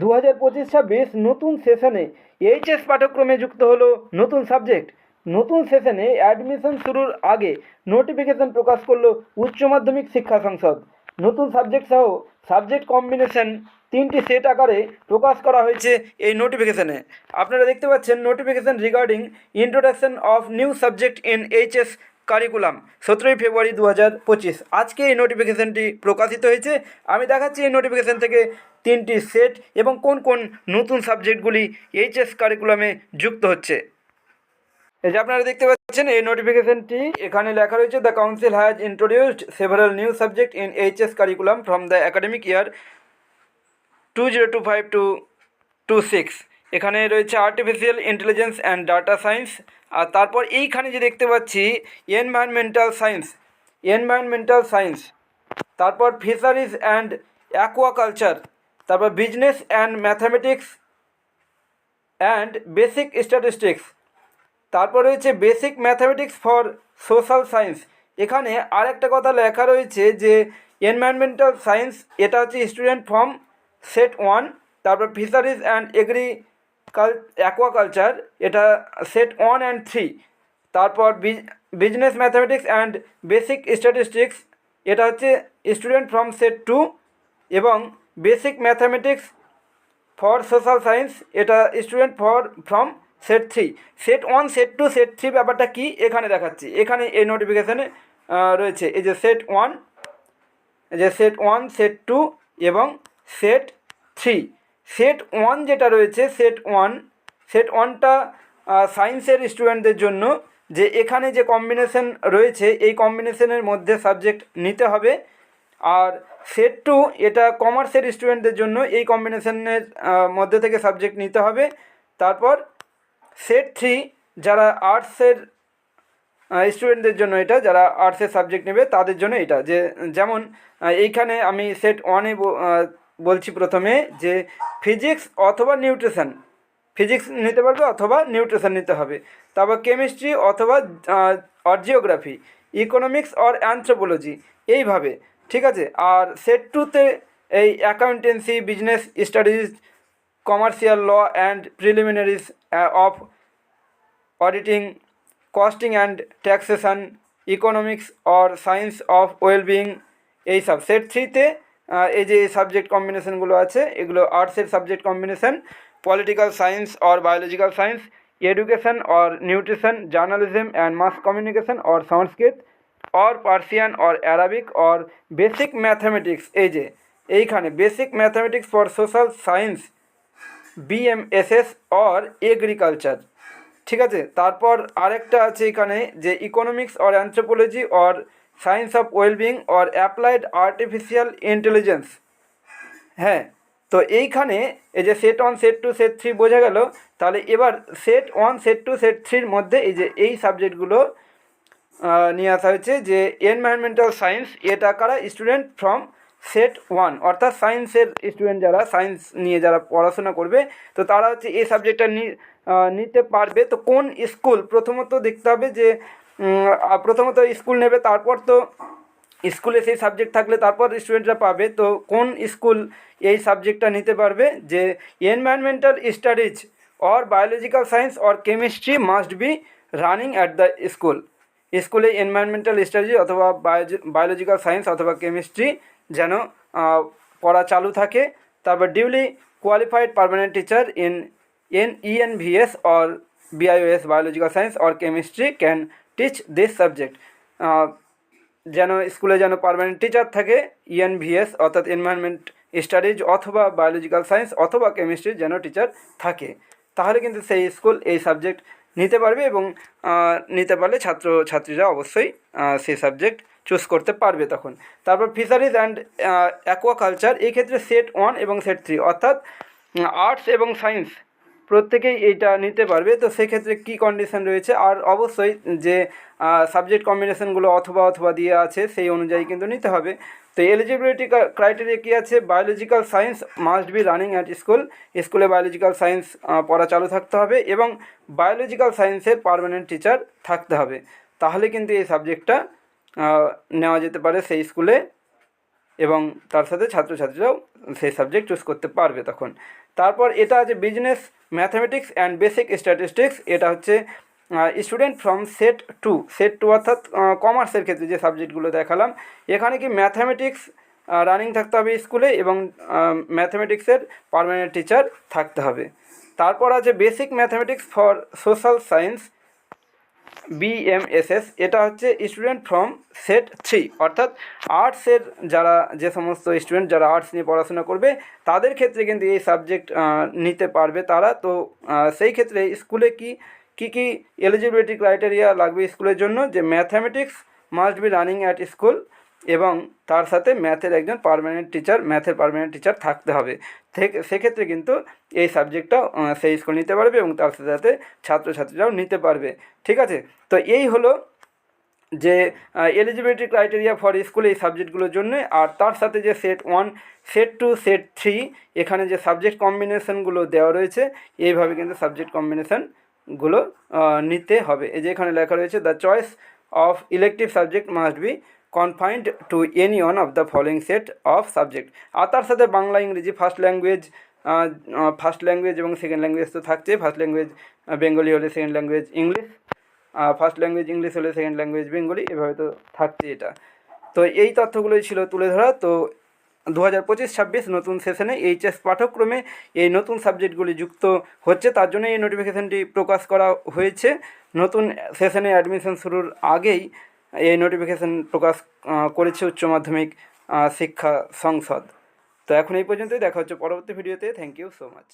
দু হাজার পঁচিশ ছাব্বিশ নতুন সেশনে এইচএস পাঠ্যক্রমে যুক্ত হলো নতুন সাবজেক্ট। নতুন সেশনে অ্যাডমিশন শুরুর আগে নোটিফিকেশন প্রকাশ করল উচ্চ মাধ্যমিক শিক্ষা সংসদ। নতুন সাবজেক্ট সহ সাবজেক্ট কম্বিনেশন তিনটি সেট আকারে প্রকাশ করা হয়েছে এই নোটিফিকেশনে। আপনারা দেখতে পাচ্ছেন notification regarding introduction of new subject in HS curriculum, সতেরোই ফেব্রুয়ারি দু হাজার পঁচিশ। আজকে এই নোটিফিকেশনটি প্রকাশিত হয়েছে। আমি দেখাচ্ছি এই নোটিফিকেশন থেকে তিনটি সেট এবং কোন কোন নতুন সাবজেক্টগুলি এইচএস কারিকুলামে যুক্ত হচ্ছে। এই যে আপনারা দেখতে পাচ্ছেন, এই নোটিফিকেশনটি এখানে লেখা রয়েছে the council has introduced several new subject in HS curriculum from the academic year two zero two five two two six এখানে রয়েছে artificial intelligence and data science আর তারপর এইখানে যে দেখতে পাচ্ছি এনভায়রনমেন্টাল সায়েন্স এনভায়রনমেন্টাল সায়েন্স তারপর ফিশারিজ অ্যান্ড অ্যাকোয়াকালচার তারপর business and mathematics and basic statistics তারপর রয়েছে basic mathematics for social science এখানে আরেকটা কথা লেখা রয়েছে যে এনভায়রনমেন্টাল সায়েন্স এটা হচ্ছে স্টুডেন্ট ফর্ম সেট ওয়ান তারপর fisheries and agriculture aquaculture এটা সেট ওয়ান অ্যান্ড থ্রি তারপর business mathematics and basic statistics এটা হচ্ছে স্টুডেন্ট ফ্রম সেট টু এবং basic mathematics for social science এটা student for from set three set one set two set three ব্যাপারটা কি? এখানে দেখাচ্ছি। এখানে এই নোটিফিকেশানে রয়েছে। এই যে সেট ওয়ান এই যে সেট ওয়ান সেট টু এবং সেট থ্রি সেট ওয়ান যেটা রয়েছে সেট ওয়ান সেট ওয়ানটা সায়েন্সের স্টুডেন্টদের জন্য যে এখানে যে কম্বিনেশন রয়েছে, এই কম্বিনেশনের মধ্যে সাবজেক্ট নিতে হবে। আর সেট টু এটা কমার্সের স্টুডেন্টদের জন্য এই কম্বিনেশনের মধ্যে থেকে সাবজেক্ট নিতে হবে। তারপর সেট থ্রি যারা আর্টসের স্টুডেন্টদের জন্য এটা, যারা আর্টসের সাবজেক্ট নেবে, তাদের জন্য এটা। যে, যেমন এইখানে আমি সেট ওয়ানে বলছি প্রথমে যে ফিজিক্স অথবা নিউট্রিশন ফিজিক্স নিতে পারবে অথবা নিউট্রিশন নিতে হবে। তারপর কেমিস্ট্রি অথবা or geography economics or anthropology এইভাবে। ঠিক আছে? আর সেট টুতে এই accountancy business studies commercial law and preliminaries of auditing costing and taxation economics or science of wellbeing এইসব সেট থ্রিতে এই যে সাবজেক্ট কম্বিনেশনগুলো আছে, এগুলো আর্টসের subject combination political science or biological science education or nutrition journalism and mass communication or Sanskrit or Persian or Arabic or basic mathematics এই যে, এইখানে basic mathematics for social science BMSS or agriculture ঠিক আছে? তারপর আরেকটা আছে এখানে যে economics or anthropology or science of wellbeing or applied artificial intelligence হ্যাঁ? তো এইখানে এই যে set one set two set three বোঝা গেল, তাহলে এবার set one set two set থ্রির মধ্যে এই যে এই সাবজেক্টগুলো নিয়ে আসা হয়েছে যে এনভায়রনমেন্টাল সায়েন্স এটা কারা? স্টুডেন্ট ফ্রম সেট ওয়ান অর্থাৎ সায়েন্সের স্টুডেন্ট যারা সায়েন্স নিয়ে যারা পড়াশোনা করবে, তো তারা হচ্ছে এই সাবজেক্টটা নিতে পারবে। তো কোন স্কুল প্রথমত দেখতে হবে যে প্রথমত স্কুল নেবে, তারপর তো স্কুলে সেই সাবজেক্ট থাকলে তারপর স্টুডেন্টরা পাবে। তো কোন স্কুল এই সাবজেক্টটা নিতে পারবে? যে environmental studies or biological science or chemistry must be running at the school স্কুলে এনভায়রনমেন্টাল স্টাডিজ অথবা বায়োলজিক্যাল সায়েন্স অথবা কেমিস্ট্রি যেন পড়া চালু থাকে। তারপর duly qualified permanent teacher in N ENVS or BIOS biological science or chemistry can teach this subject যেন, স্কুলে যেন পার্মানেন্ট টিচার থাকে ইএনভিএস অর্থাৎ এনভায়রনমেন্ট স্টাডিজ অথবা বায়োলজিক্যাল সায়েন্স অথবা কেমিস্ট্রির যেন টিচার থাকে। তাহলে কিন্তু সেই স্কুল, এই সাবজেক্ট নিতে পারবে এবং নিতে পারলে ছাত্র, ছাত্রীরা অবশ্যই সেই সাবজেক্ট চুজ করতে পারবে তখন। তারপর ফিশারিজ অ্যান্ড অ্যাকোয়াকালচার এই ক্ষেত্রে সেট ওয়ান এবং সেট থ্রি অর্থাৎ আর্টস এবং সায়েন্স প্রত্যেকেই এইটা নিতে পারবে। তো সেক্ষেত্রে কী কন্ডিশন রয়েছে? আর অবশ্যই যে সাবজেক্ট কম্বিনেশনগুলো অথবা অথবা দিয়ে আছে, সেই অনুযায়ী কিন্তু নিতে হবে। তো এলিজিবিলিটি ক্রাইটেরিয়া কী আছে? Biological science must be running at school স্কুলে বায়োলজিক্যাল সায়েন্স পড়া চালু থাকতে হবে এবং বায়োলজিক্যাল সায়েন্সের পার্মানেন্ট টিচার থাকতে হবে। তাহলে কিন্তু এই সাবজেক্টটা নেওয়া যেতে পারে সেই স্কুলে এবং তার সাথে ছাত্রছাত্রীরাও সেই সাবজেক্ট চুজ করতে পারবে তখন। তারপর এটা আছে business mathematics and basic statistics এটা হচ্ছে student from set two set two অর্থাৎ কমার্সের ক্ষেত্রে যে সাবজেক্টগুলো দেখালাম, এখানে কি ম্যাথামেটিক্স রানিং থাকতে হবে স্কুলে এবং ম্যাথামেটিক্সের পার্মানেন্ট টিচার থাকতে হবে। তারপর আছে basic mathematics for social science BMSS এটা হচ্ছে স্টুডেন্ট ফ্রম সেট থ্রি অর্থাৎ আর্টসের যারা যে সমস্ত স্টুডেন্ট যারা আর্টস নিয়ে পড়াশোনা করবে, তাদের ক্ষেত্রে কিন্তু এই সাবজেক্ট নিতে পারবে তারা। তো সেই ক্ষেত্রে স্কুলে কি, কী কী এলিজিবিলিটি ক্রাইটেরিয়া লাগবে স্কুলের জন্য? যে mathematics must be running at school এবং তার সাথে ম্যাথের একজন পারমানেন্ট টিচার ম্যাথের পারমানেন্ট টিচার থাকতে হবে। সেক্ষেত্রে কিন্তু এই সাবজেক্টটা সেই স্কুল নিতে পারবে এবং তার সাথে সাথে ছাত্রছাত্রীরাও নিতে পারবে। ঠিক আছে? তো এই হলো যে এলিজিবিলিটি ক্রাইটেরিয়া ফর স্কুল এই সাবজেক্টগুলোর জন্য, আর তার সাথে যে set one set two set three এখানে যে সাবজেক্ট কম্বিনেশনগুলো দেওয়া রয়েছে, এইভাবে কিন্তু সাবজেক্ট কম্বিনেশনগুলো নিতে হবে। এই যে এখানে লেখা রয়েছে the choice of elective subject must be confined to any one of the following set of subject আর তার সাথে বাংলা, ইংরেজি ফার্স্ট ল্যাঙ্গুয়েজ ফার্স্ট ল্যাঙ্গুয়েজ এবং সেকেন্ড ল্যাঙ্গুয়েজ তো থাকছে। ফার্স্ট ল্যাঙ্গুয়েজ বেঙ্গলি হলে second language English first language English হলে second language Bengali এভাবে তো থাকছে এটা। তো এই তথ্যগুলোই ছিল তুলে ধরা। তো দু হাজার পঁচিশ, ছাব্বিশ নতুন সেশনে এইচএস পাঠ্যক্রমে এই নতুন সাবজেক্টগুলি যুক্ত হচ্ছে। তার জন্য এই নোটিফিকেশানটি প্রকাশ করা হয়েছে। নতুন সেশনে অ্যাডমিশন শুরুর আগেই এই নোটিফিকেশান প্রকাশ করেছে উচ্চ মাধ্যমিক শিক্ষা সংসদ। তো এখন এই পর্যন্তই, দেখা হচ্ছে পরবর্তী ভিডিওতে থ্যাংক ইউ সো মাচ